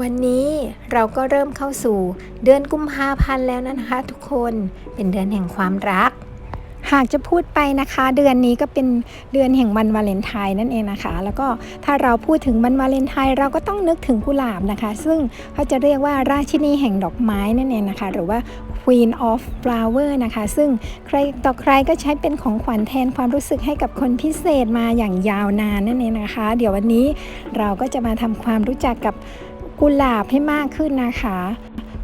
วันนี้เราก็เริ่มเข้าสู่เดือนกุมภาพันธ์แล้วนะคะ ทุกคนเป็นเดือนแห่งความรัก หากจะพูดไปนะคะ เดือนนี้ก็เป็นเดือนแห่งวันวาเลนไทน์นั่นเองนะคะ แล้วก็ถ้าเราพูดถึงวันวาเลนไทน์เราก็ต้องนึกถึงกุหลาบนะคะ ซึ่งเขาจะเรียกว่าราชินีแห่งดอกไม้นั่นเองนะคะ หรือว่า Queen of Flower นะคะ ซึ่งใครต่อใครก็ใช้เป็นของขวัญแทนความรู้สึกให้กับคนพิเศษมาอย่างยาวนานนั่นเองนะคะ เดี๋ยววันนี้เราก็จะมาทำความรู้จักกับ กุหลาบให้มากขึ้นนะคะ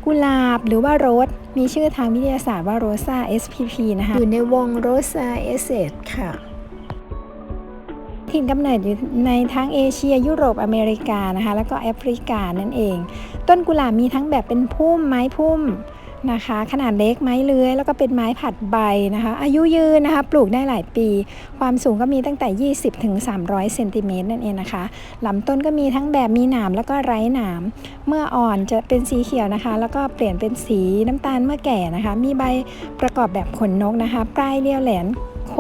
กุหลาบหรือว่าโรสมีชื่อทางวิทยาศาสตร์ว่าโรซา spp นะคะ อยู่ในวงโรซาเอเซค่ะถิ่นกำเนิดอยู่ในทั้งเอเชียยุโรปอเมริกานะคะ แล้วก็แอฟริกานั่นเอง ต้นกุหลาบมีทั้งแบบเป็นพุ่มไม้พุ่ม นะคะ ขนาดเล็กไม้เลื้อยแล้วก็เป็นไม้ผัดใบนะคะ อายุยืนนะคะ ปลูกได้หลายปี ความสูงก็มีตั้งแต่ 20ถึง300เซนติเมตรนั่นเองนะคะลำต้นก็มีทั้งแบบมีหนามแล้วก็ไร้หนาม เมื่ออ่อนจะเป็นสีเขียวนะคะ แล้วก็เปลี่ยนเป็นสีน้ำตาลเมื่อแก่นะคะ มีใบประกอบแบบขนนกนะคะ ปลายเรียวแหลม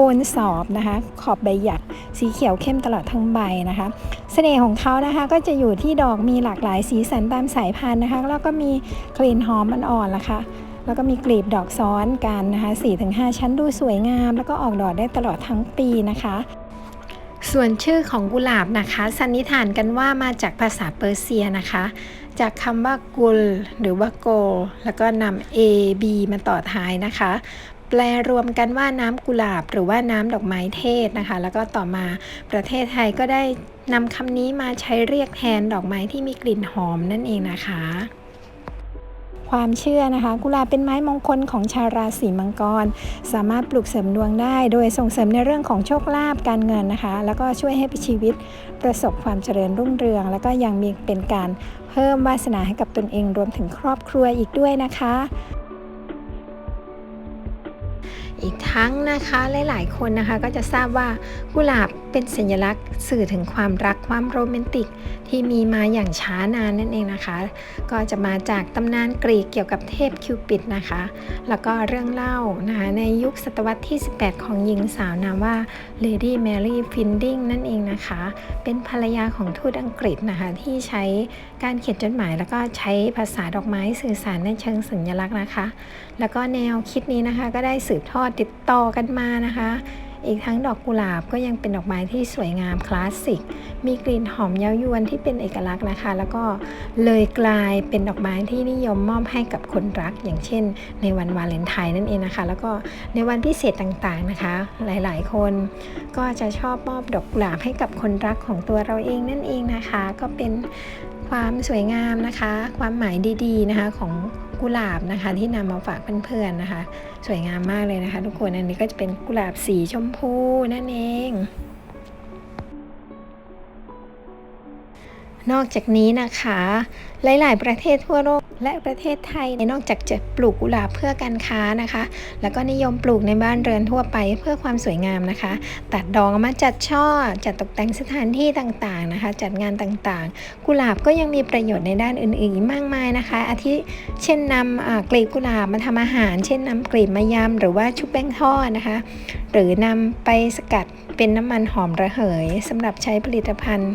คนสอบนะคะ ขอบใบหยักสีเขียวเข้มตลอดทั้งใบนะคะเสน่ห์ของเขานะคะก็จะอยู่ที่ดอกมีหลากหลายสีสันตามสายพันธุ์นะคะ แล้วก็มีกลิ่นหอมอ่อนๆละค่ะแล้วก็มีกลีบดอกซ้อนกันนะคะ 4-5 ชั้นดูสวยงาม แล้วก็ออกดอกได้ตลอดทั้งปีนะคะ ส่วนชื่อของกุหลาบนะคะ สันนิษฐานกันว่ามาจากภาษาเปอร์เซียนะคะ จากคำว่ากุล หรือว่าโก แล้วก็นำ a b มาต่อท้ายนะคะ แปลรวมกันว่าน้ำกุหลาบ หรือว่าน้ำดอกไม้เทศนะคะ แล้วก็ต่อมาประเทศไทยก็ได้นำคำนี้มาใช้เรียกแทนดอกไม้ที่มีกลิ่นหอมนั่นเองนะคะ ความเชื่อนะคะ กุหลาบเป็นไม้มงคลของชาวราศีมังกร สามารถปลูกเสริมดวงได้ โดยส่งเสริมในเรื่องของโชคลาภการเงินนะคะ แล้วก็ช่วยให้ชีวิตประสบความเจริญรุ่งเรือง แล้วก็ยังมีเป็นการเพิ่มวาสนาให้กับตนเองรวมถึงครอบครัวอีกด้วยนะคะอีกทั้งนะคะหลาย ๆ คนนะคะก็จะทราบว่ากุหลาบเป็นสัญลักษณ์สื่อถึงความรัก ความโรแมนติกที่มีมาอย่างช้านานนั่นเองนะคะ ก็จะมาจากตำนานกรีกเกี่ยวกับเทพคิวปิดนะคะ แล้วก็เรื่องเล่านะคะในยุคศตวรรษที่ 18 ของหญิงสาวนามว่าเลดี้แมรี่ฟินดิงนั่นเองนะคะ เป็นภรรยาของทูตอังกฤษนะคะที่ใช้การเขียนจดหมาย แล้วก็ใช้ภาษาดอกไม้สื่อสารในเชิงสัญลักษณ์นะคะ แล้วก็แนวคิดนี้นะคะก็ได้สืบทอดติดต่อกันมานะคะ อีกทั้งดอกกุหลาบก็ยังเป็นดอกไม้ที่สวยงามคลาสสิก มีกลิ่นหอมเย้ายวนที่เป็นเอกลักษณ์นะคะ แล้วก็เลยกลายเป็นดอกไม้ที่นิยมมอบให้กับคนรัก อย่างเช่น ในวันวาเลนไทน์นั่นเองนะคะ แล้วก็ในวันพิเศษต่างๆนะคะ หลายๆ คนก็จะชอบมอบดอกกุหลาบให้กับคนรักของตัวเราเองนั่นเองนะคะ ก็เป็นความสวยงามนะคะ ความหมายดีๆนะคะของ กุหลาบนะคะ ที่นำมาฝากเพื่อนๆนะคะ สวยงามมากเลยนะคะ ทุกคนอันนี้ก็จะเป็นกุหลาบสีชมพูนั่นเอง นอกจากนี้นะคะ หลาย ๆ ประเทศทั่วโลก และประเทศไทยนอกจากจะปลูกกุหลาบเพื่อการค้านะคะ แล้วก็นิยมปลูกในบ้านเรือนทั่วไปเพื่อความสวยงามนะคะ ตัดดอกออกมาจัดช่อ จัดตกแต่งสถานที่ต่างๆนะคะ จัดงานต่างๆ กุหลาบก็ยังมีประโยชน์ในด้านอื่นๆอีกมากมายนะคะ อาทิเช่นนำกลีบกุหลาบมาทำอาหาร เช่นนำกลีบมายำหรือว่าชุบแป้งทอดนะคะ หรือนำไปสกัดเป็นน้ำมันหอมระเหยสำหรับใช้ผลิตภัณฑ์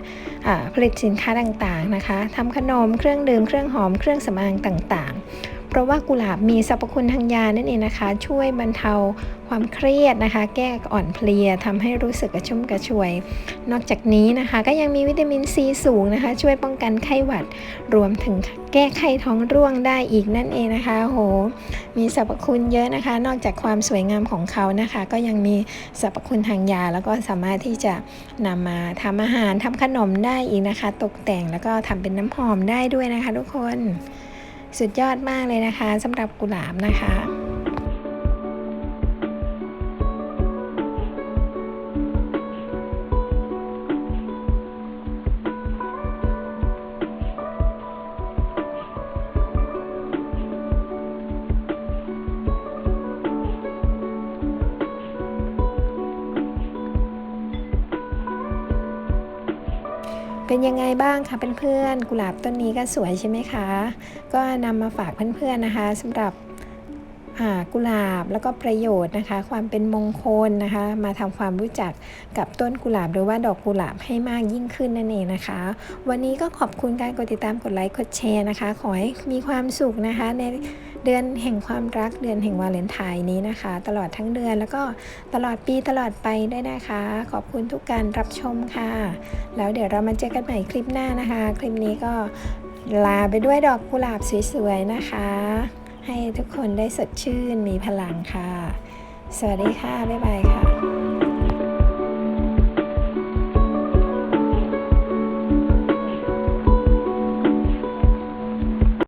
ผลิตสินค้าต่างๆนะคะทำขนมเครื่องดื่มเครื่องหอมเครื่องสำอางต่างๆ เพราะว่ากุหลาบมีสรรพคุณทางยานั่นเองนะคะ ช่วยบรรเทาความเครียดนะคะ แก้อ่อนเพลียทำให้รู้สึกกระชุ่มกระชวย นอกจากนี้นะคะก็ยังมีวิตามินซีสูงนะคะ ช่วยป้องกันไข้หวัด รวมถึงแก้ไขท้องร่วงได้อีกนั่นเองนะคะโห มีสรรพคุณเยอะนะคะ นอกจากความสวยงามของเขานะคะ ก็ยังมีสรรพคุณทางยา แล้วก็สามารถที่จะนำมาทำอาหารทำขนมได้อีกนะคะ ตกแต่งแล้วก็ทำเป็นน้ำหอมได้ด้วยนะคะ ทุกคน สุดยอดมากเลยนะคะสำหรับกุหลาบนะคะ เป็นยังไงบ้างคะเพื่อนๆกุหลาบต้นนี้ก็สวยใช่ไหมคะ ก็นำมาฝากเพื่อนๆนะคะสำหรับ กุหลาบแล้วก็ประโยชน์นะคะ ความเป็นมงคลนะคะ มาทำความรู้จักกับต้นกุหลาบหรือว่าดอกกุหลาบให้มากยิ่งขึ้นนั่นเองนะคะ วันนี้ก็ขอบคุณการกดติดตามกดไลค์กดแชร์นะคะ ขอให้มีความสุขนะคะในเดือนแห่งความรักเดือนแห่งวาเลนไทน์นี้นะคะ ตลอดทั้งเดือนแล้วก็ตลอดปีตลอดไปด้วยนะคะ ขอบคุณทุกการรับชมค่ะ แล้วเดี๋ยวเรามาเจอกันใหม่คลิปหน้านะคะ คลิปนี้ก็ลาไปด้วยดอกกุหลาบสวยๆนะคะ ให้ทุกคนได้สดชื่นมีพลังค่ะ สวัสดีค่ะ บ๊ายบายค่ะ